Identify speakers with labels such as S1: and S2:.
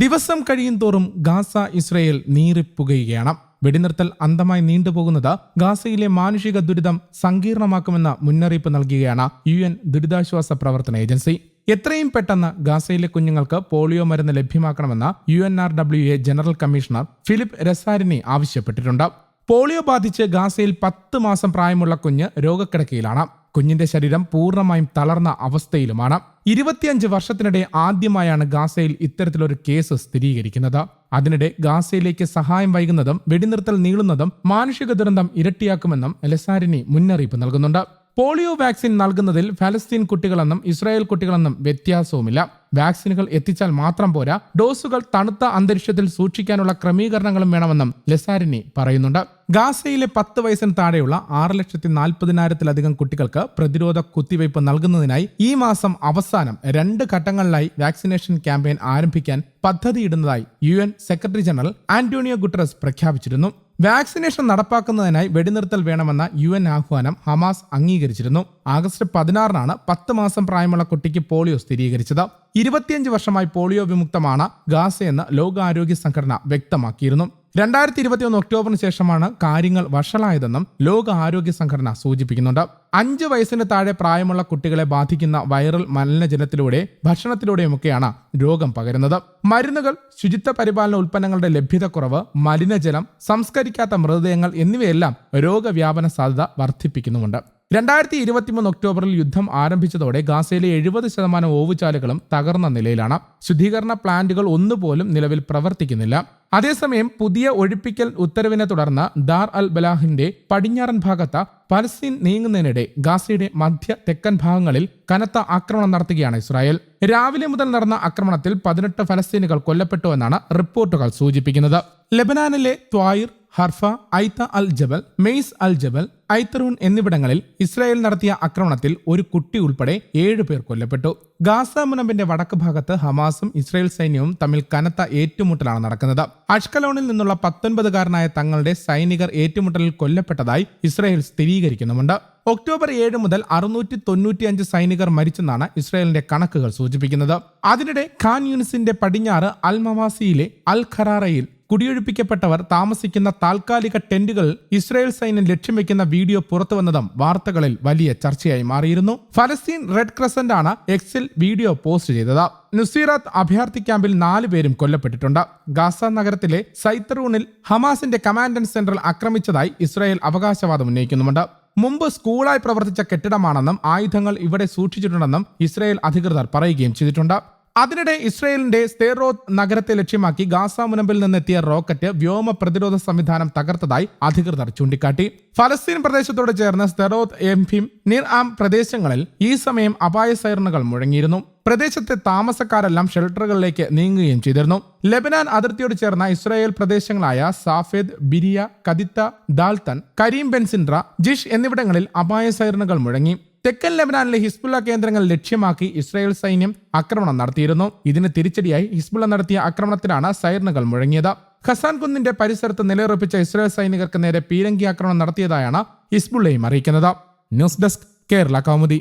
S1: ദിവസം കഴിയും തോറും ഗാസ ഇസ്രയേൽ നീറിപ്പുകയാണ് വെടിനിർത്തൽ അന്തമായി നീണ്ടുപോകുന്നത് ഗാസയിലെ മാനുഷിക ദുരിതം സങ്കീർണമാക്കുമെന്ന മുന്നറിയിപ്പ് നൽകുകയാണ് യു എൻ ദുരിതാശ്വാസ പ്രവർത്തന ഏജൻസി. എത്രയും പെട്ടെന്ന് ഗാസയിലെ കുഞ്ഞുങ്ങൾക്ക് പോളിയോ മരുന്ന് ലഭ്യമാക്കണമെന്ന് U N R W A general commissioner Philippe Lazzarini ആവശ്യപ്പെട്ടിട്ടുണ്ട്. പോളിയോ ബാധിച്ച് ഗാസയിൽ പത്ത് മാസം പ്രായമുള്ള കുഞ്ഞ് രോഗക്കിടക്കയിലാണ്. കുഞ്ഞിന്റെ ശരീരം പൂർണമായും തളർന്ന അവസ്ഥയിലുമാണ്. ഇരുപത്തിയഞ്ച് വർഷത്തിനിടെ ആദ്യമായാണ് ഗാസയിൽ ഇത്തരത്തിലൊരു കേസ് സ്ഥിരീകരിക്കുന്നത്. അതിനിടെ ഗാസയിലേക്ക് സഹായം വൈകുന്നതും വെടിനിർത്തൽ നീളുന്നതും മാനുഷിക ദുരന്തം ഇരട്ടിയാക്കുമെന്നും ലെസാരിനി മുന്നറിയിപ്പ് നൽകുന്നുണ്ട്. പോളിയോ വാക്സിൻ നൽകുന്നതിൽ ഫലസ്തീൻ കുട്ടികളെന്നും ഇസ്രായേൽ കുട്ടികളെന്നും വ്യത്യാസവുമില്ല. വാക്സിനുകൾ എത്തിച്ചാൽ മാത്രം പോരാ. ഡോസുകൾ തണുത്ത അന്തരീക്ഷത്തിൽ സൂക്ഷിക്കാനുള്ള ക്രമീകരണങ്ങളും വേണമെന്നും ലെസാരിനി പറയുന്നുണ്ട്. ഗാസയിലെ പത്ത് വയസ്സിന് താഴെയുള്ള ആറ് ലക്ഷത്തി നാൽപ്പതിനായിരത്തിലധികം കുട്ടികൾക്ക് പ്രതിരോധ കുത്തിവയ്പ് നൽകുന്നതിനായി ഈ മാസം അവസാനം രണ്ട് ഘട്ടങ്ങളിലായി വാക്സിനേഷൻ ക്യാമ്പയിൻ ആരംഭിക്കാൻ പദ്ധതിയിടുന്നതായി U secretary general Antonio Guterres പ്രഖ്യാപിച്ചിരുന്നു. വാക്സിനേഷൻ നടപ്പാക്കുന്നതിനായി വെടിനിർത്തൽ വേണമെന്ന യു എൻ ആഹ്വാനം ഹമാസ് അംഗീകരിച്ചിരുന്നു. ആഗസ്റ്റ് പതിനാറിനാണ് പത്ത് മാസം പ്രായമുള്ള കുട്ടിക്ക് പോളിയോ സ്ഥിരീകരിച്ചത്. ഇരുപത്തിയഞ്ച് വർഷമായി പോളിയോ വിമുക്തമാണ് ഗാസയെന്ന് ലോകാരോഗ്യ സംഘടന വ്യക്തമാക്കിയിരുന്നു. രണ്ടായിരത്തി ഇരുപത്തിയൊന്ന് ഒക്ടോബറിന് ശേഷമാണ് കാര്യങ്ങൾ വഷളായതെന്നും ലോക ആരോഗ്യ സംഘടന സൂചിപ്പിക്കുന്നുണ്ട്. അഞ്ച് വയസ്സിന് താഴെ പ്രായമുള്ള കുട്ടികളെ ബാധിക്കുന്ന വൈറൽ മലിനജലത്തിലൂടെ ഭക്ഷണത്തിലൂടെയുമൊക്കെയാണ് രോഗം പകരുന്നത്. മരുന്നുകൾ ശുചിത്വ പരിപാലന ഉൽപ്പന്നങ്ങളുടെ ലഭ്യതക്കുറവ് മലിനജലം സംസ്കരിക്കാത്ത മൃതദേഹങ്ങൾ എന്നിവയെല്ലാം രോഗവ്യാപന സാധ്യത വർദ്ധിപ്പിക്കുന്നുമുണ്ട്. രണ്ടായിരത്തി ഇരുപത്തിമൂന്ന് ഒക്ടോബറിൽ യുദ്ധം ആരംഭിച്ചതോടെ ഗാസയിലെ എഴുപത് ശതമാനം ഓവുചാലുകളും തകർന്ന നിലയിലാണ്. ശുദ്ധീകരണ പ്ലാന്റുകൾ ഒന്നുപോലും നിലവിൽ പ്രവർത്തിക്കുന്നില്ല. അതേസമയം പുതിയ ഒഴിപ്പിക്കൽ ഉത്തരവിനെ തുടർന്ന് ദാർ അൽ ബലാഹിന്റെ പടിഞ്ഞാറൻ ഭാഗത്ത് പലസ്തീൻ നീങ്ങുന്നതിനിടെ ഗാസയുടെ മധ്യ തെക്കൻ ഭാഗങ്ങളിൽ കനത്ത ആക്രമണം നടത്തുകയാണ് ഇസ്രായേൽ. രാവിലെ മുതൽ നടന്ന ആക്രമണത്തിൽ പതിനെട്ട് ഫലസ്തീനുകൾ കൊല്ലപ്പെട്ടുവെന്നാണ് റിപ്പോർട്ടുകൾ സൂചിപ്പിക്കുന്നത്. ലെബനാനിലെ ത്വായിർ ഹർഫ ഐത്ത അൽ ജബൽ മെയ്സ് അൽ ജബൽ ഐത്തറൂൺ എന്നിവിടങ്ങളിൽ ഇസ്രായേൽ നടത്തിയ ആക്രമണത്തിൽ ഒരു കുട്ടി ഉൾപ്പെടെ ഏഴു പേർ കൊല്ലപ്പെട്ടു. ഗാസ മുനമ്പിന്റെ വടക്ക് ഭാഗത്ത് ഹമാസും ഇസ്രായേൽ സൈന്യവും തമ്മിൽ കനത്ത ഏറ്റുമുട്ടലാണ് നടക്കുന്നത്. അഷ്കലോണിൽ നിന്നുള്ള പത്തൊൻപതുകാരനായ തങ്ങളുടെ സൈനികർ ഏറ്റുമുട്ടലിൽ കൊല്ലപ്പെട്ടതായി ഇസ്രായേൽ സ്ഥിരീകരിക്കുന്നുമുണ്ട്. ഒക്ടോബർ ഏഴ് മുതൽ അറുന്നൂറ്റി തൊണ്ണൂറ്റിയഞ്ച് സൈനികർ മരിച്ചെന്നാണ് ഇസ്രായേലിന്റെ കണക്കുകൾ സൂചിപ്പിക്കുന്നത്. അതിനിടെ ഖാൻ യൂണിസിന്റെ പടിഞ്ഞാറ് അൽ മവാസിയിലെ അൽ ഖറാറയിൽ കുടിയൊഴിപ്പിക്കപ്പെട്ടവർ താമസിക്കുന്ന താൽക്കാലിക ടെന്റുകൾ ഇസ്രായേൽ സൈന്യം ലക്ഷ്യം വെക്കുന്ന വീഡിയോ പുറത്തുവന്നതും വാർത്തകളിൽ വലിയ ചർച്ചയായി മാറിയിരുന്നു. ഫലസ്തീൻ റെഡ് ക്രസന്റ് ആണ് എക്സിൽ വീഡിയോ പോസ്റ്റ് ചെയ്തത്. നുസീറാത്ത് അഭയാർത്ഥി ക്യാമ്പിൽ നാല് പേരും കൊല്ലപ്പെട്ടിട്ടുണ്ട്. ഗാസ നഗരത്തിലെ സൈത്തറൂണിൽ ഹമാസിന്റെ കമാൻഡ് സെന്റർ ആക്രമിച്ചതായി ഇസ്രായേൽ അവകാശവാദം ഉന്നയിക്കുന്നുമുണ്ട്. മുമ്പ് സ്കൂളായി പ്രവർത്തിച്ച കെട്ടിടമാണെന്നും ആയുധങ്ങൾ ഇവിടെ സൂക്ഷിച്ചിട്ടുണ്ടെന്നും ഇസ്രായേൽ അധികൃതർ പറയുകയും ചെയ്തിട്ടുണ്ട്. അതിനിടെ ഇസ്രയേലിന്റെ സ്തേറോത്ത് നഗരത്തെ ലക്ഷ്യമാക്കി ഗാസ മുനമ്പിൽ നിന്നെത്തിയ റോക്കറ്റ് വ്യോമ പ്രതിരോധ സംവിധാനം തകർത്തതായി അധികൃതർ ചൂണ്ടിക്കാട്ടി. ഫലസ്തീൻ പ്രദേശത്തോട് ചേർന്ന സ്തെറോത്ത് എംഫിം നിർ ആം പ്രദേശങ്ങളിൽ ഈ സമയം അപായ സൈറണുകൾ മുഴങ്ങിയിരുന്നു. പ്രദേശത്തെ താമസക്കാരെല്ലാം ഷെൽട്ടറുകളിലേക്ക് നീങ്ങുകയും ചെയ്തിരുന്നു. ലെബനാൻ അതിർത്തിയോട് ചേർന്ന ഇസ്രായേൽ പ്രദേശങ്ങളായ സാഫേദ് ബിരിയ കദിത്ത ദാൽത്തൻ കരീം ബെൻസിൻഡ്ര ജിഷ് എന്നിവിടങ്ങളിൽ അപായ സൈറണുകൾ മുഴങ്ങി. തെക്കൻ ലെബനാനിലെ ഹിസ്ബുള്ള കേന്ദ്രങ്ങൾ ലക്ഷ്യമാക്കി ഇസ്രായേൽ സൈന്യം ആക്രമണം നടത്തിയിരുന്നു. ഇതിന് തിരിച്ചടിയായി ഹിസ്ബുള്ള നടത്തിയ ആക്രമണത്തിലാണ് സൈറനുകൾ മുഴങ്ങിയത്. ഖസാൻ കുന്നിന്റെ പരിസരത്ത് നിലയുറപ്പിച്ച ഇസ്രായേൽ സൈനികർക്ക് നേരെ പീരങ്കി ആക്രമണം നടത്തിയതായാണ് ഹിസ്ബുള്ളയും അറിയിക്കുന്നത്. News desk Kerala Kaumudi.